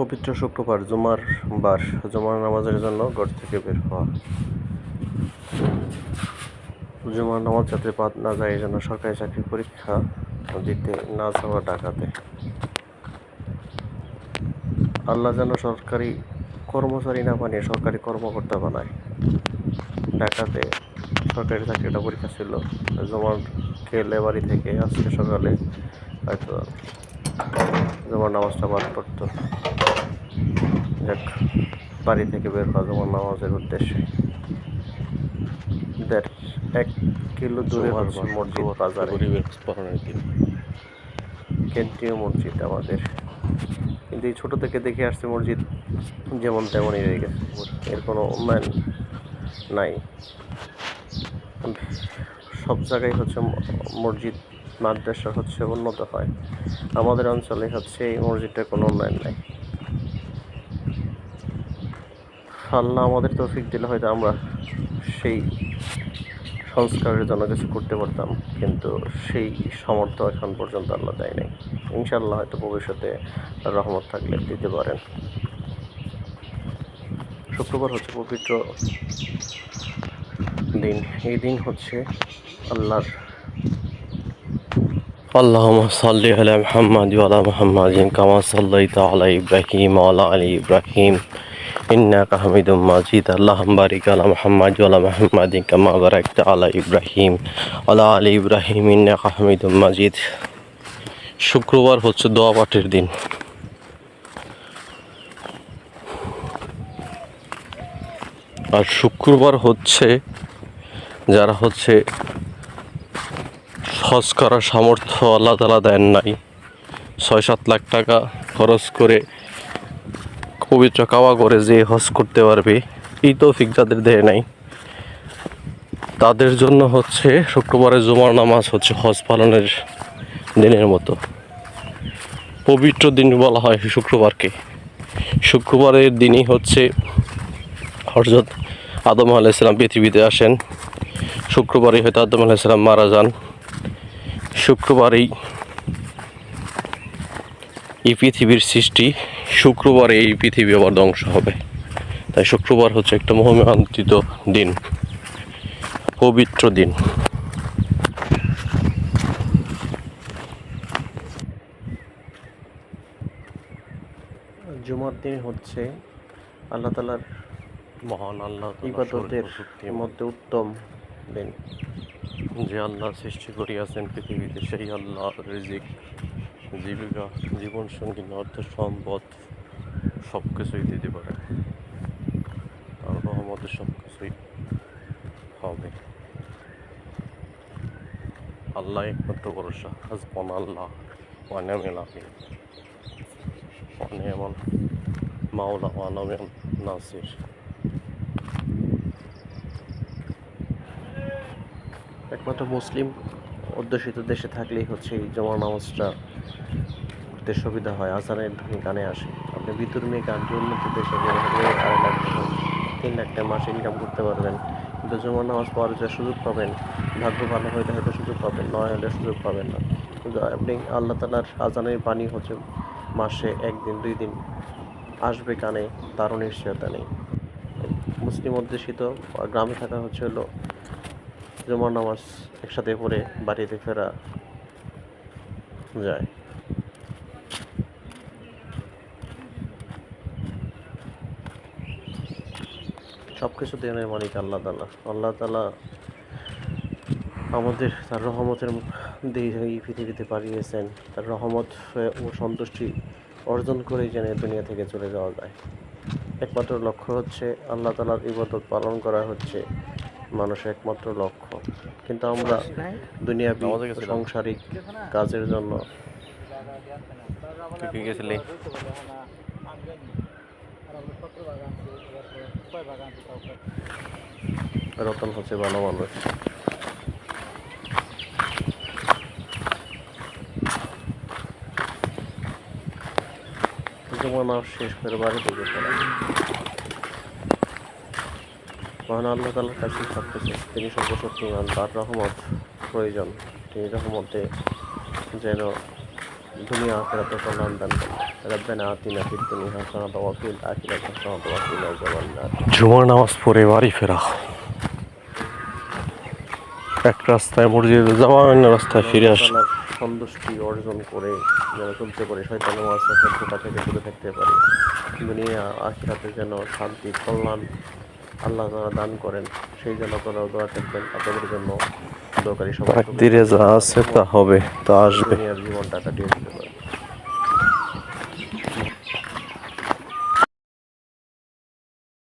পবিত্র শুক্রবার জুমার বার, জুমার নামাজের জন্য ঘর থেকে বের হওয়া। জুমার নামাজ যাতে বাদ না যায় এই জন্য সরকারি চাকরির পরীক্ষা দিতে না যাওয়া ডাকাতে। আল্লাহ যেন সরকারি কর্মচারী না বানিয়ে সরকারি কর্মকর্তা বানায়। ঢাকাতে সরকারি চাকরিটা পরীক্ষা ছিল। জমার খেলে বাড়ি থেকে আজকে সকালে হয়তো জমার নামাজটা বাদ পড়তো। যাক বাড়ি থেকে বের হওয়া জমার নামাজের উদ্দেশ্যে। দেড় এক কিলো দূরে হচ্ছে মসজিদ বাজারে। কেন্দ্রীয় মসজিদ আমাদের। কিন্তু এই ছোটো থেকে দেখে আসছে মসজিদ যেমন তেমনই রয়ে গেছে। এর কোনো উন্নয়ন নাই। সব জায়গায় হচ্ছে মসজিদ মাদ্রাসা হচ্ছে উন্নত হয়। আমাদের অঞ্চলে হচ্ছে এই মসজিদটার কোনো উন্নয়ন নাই। আল্লাহ আমাদের তৌফিক দিলে হয়তো আমরা সেই সংস্কারের জন্য কিছু করতে পারতাম কিন্তু সেই সামর্থ্য এখন পর্যন্ত আল্লাহ দেয় নাই ইনশাল্লাহ হয়তো ভবিষ্যতে তার রহমত থাকলে দিতে পারেন শুক্রবার হচ্ছে পবিত্র দিন এই দিন হচ্ছে আল্লাহর اللهم صل على محمد وعلى محمد كما صليت على إبراهيم وعلى آل إبراهيم إنك حميد مجيد اللهم بارك على محمد وعلى محمد كما باركت على إبراهيم وعلى آل إبراهيم إنك حميد مجيد শুক্রবার হচ্ছে দোয়া পাঠের দিন আর শুক্রবার হচ্ছে যারা হচ্ছে হজ করার সামর্থ্য আল্লাহ তালা দেন নাই ছয় সাত লাখ টাকা খরচ করে পবিত্র কাওয়া করে যে হজ করতে পারবে, এই তৌফিক যাদের দেয় নাই, তাদের জন্য হচ্ছে শুক্রবারের জুমার নামাজ হচ্ছে হজ পালনের দিনের মতো। পবিত্র দিন বলা হয় শুক্রবারকে। শুক্রবারের দিনই হচ্ছে হরজত আদম আলাইসালাম পৃথিবীতে আসেন। শুক্রবারই হয়তো আদম আলাইসালাম মারা যান। শুক্রবারেই এই পৃথিবীর সৃষ্টি শুক্রবারে এই পৃথিবী আবার ধ্বংস হবে। তাই শুক্রবার হচ্ছে একটা মহিমান্বিত দিন পবিত্র দিন। জুমার দিন হচ্ছে আল্লাহ তালার মহান আল্লাহ ইবাদতের মধ্যে উত্তম দিন। যে আল্লাহ সৃষ্টি করিয়াছেন পৃথিবীতে সেই আল্লাহ রিজিক। জীবিকা, জীবন সঙ্গী, অর্থ সম্পদ সব কিছুই দিতে পারে। তার রহমতে সব কিছুই হবে। আল্লাহ একমাত্র ভরসা হাসবন আল্লাহ ওয়ানামিল আমিন ওয়ানিয়ামান মাওলা ওয়ানামিল নাসির। একমাত্র মুসলিম অধ্যুষিত দেশে থাকলেই হচ্ছে এই জমা নামাজটা করতে সুবিধা হয়। আজানের ধ্বনি কানে আসে। আপনি বিতর্মী গানটি উন্নত দেশে আড়াই লাখ তিন লাখ টাকা মাসে ইনকাম করতে পারবেন। কিন্তু জমা নামাজ পাওয়ার যে সুযোগ পাবেন, ভাগ্য ভালো হইলে হয়তো সুযোগ পাবেন নয় হলে সুযোগ পাবেন না। কিন্তু আপনি আল্লাহ তালার আজানের পানি হচ্ছে মাসে একদিন, দুই দিন আসবে কানে, তারও নিশ্চয়তা নেই। মুসলিম অধ্যুষিত গ্রামে থাকা হচ্ছে হলো জুমার নামাজ একসাথে পড়ে বাড়িতে ফেরা যায়। সব কিছু দেনের মালিক আল্লাহ তালা আল্লাহ তালা আমাদের তার রহমতের এই পৃথিবীতে পাঠিয়েছেন। তার রহমত ও সন্তুষ্টি অর্জন করেই যেন দুনিয়া থেকে চলে যাওয়া যায়। একমাত্র লক্ষ্য হচ্ছে আল্লাহ তালার ইবাদত পালন করা হচ্ছে মানুষের একমাত্র লক্ষ্য। কিন্তু আমরা দুনিয়া সাংসারিক কাজের জন্য রতন হচ্ছে ভালো মানুষ। শেষ করে বাড়িতে যেতে মহান আল্লাহ তালার কাছে সব কিছু। তিনি সর্বশক্তিমান, তার রহমত প্রয়োজন। তিনি রহমতে যেন দুনিয়া আখেরাতে কল্যাণ দান করেন রব্বানা আতিনা ফিদ দুনিয়া হাসানাত ওয়া ফিল আখিরাতি হাসানাত ওয়া কিনা আযাবান জুমার নামাজ পড়ে বাড়ি ফেরা। এক রাস্তায় মসজিদে যাওয়া অন্য রাস্তায় ফিরে আসা। সন্তুষ্টি অর্জন করে যেন চলতে পারে শয়তান মাসা সভ্যতা থেকে দূরে থাকতে পারে। দুনিয়া আখিরাতে যেন শান্তি কল্যাণ আল্লাহ তারা দান করেন সেই জন্য আপনারা দোয়া থাকবেন আপনাদের জন্য দরকারি সবাই যা আছে তা হবে তা আসবে। জীবনটা কাটিয়ে দিতে পারে।